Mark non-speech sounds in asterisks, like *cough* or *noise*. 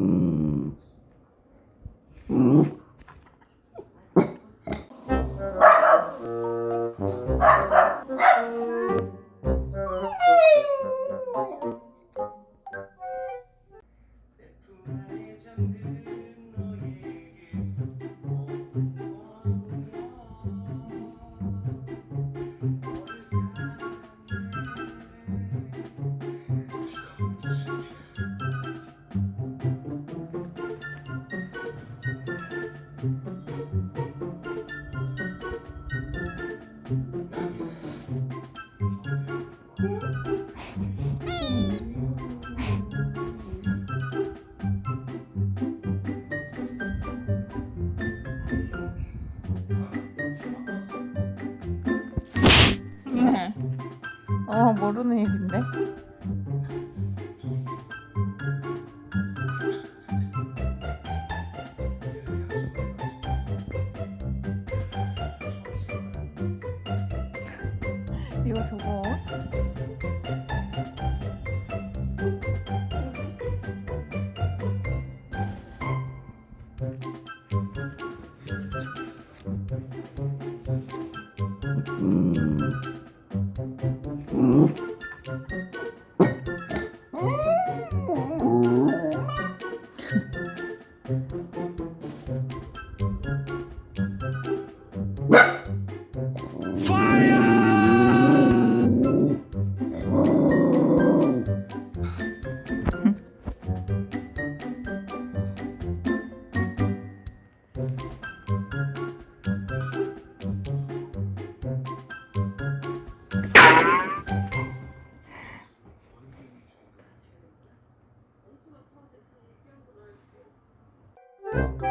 Mm. 어 모르는 일인데. *laughs* 이거 저거. 음. Hum. Facebook.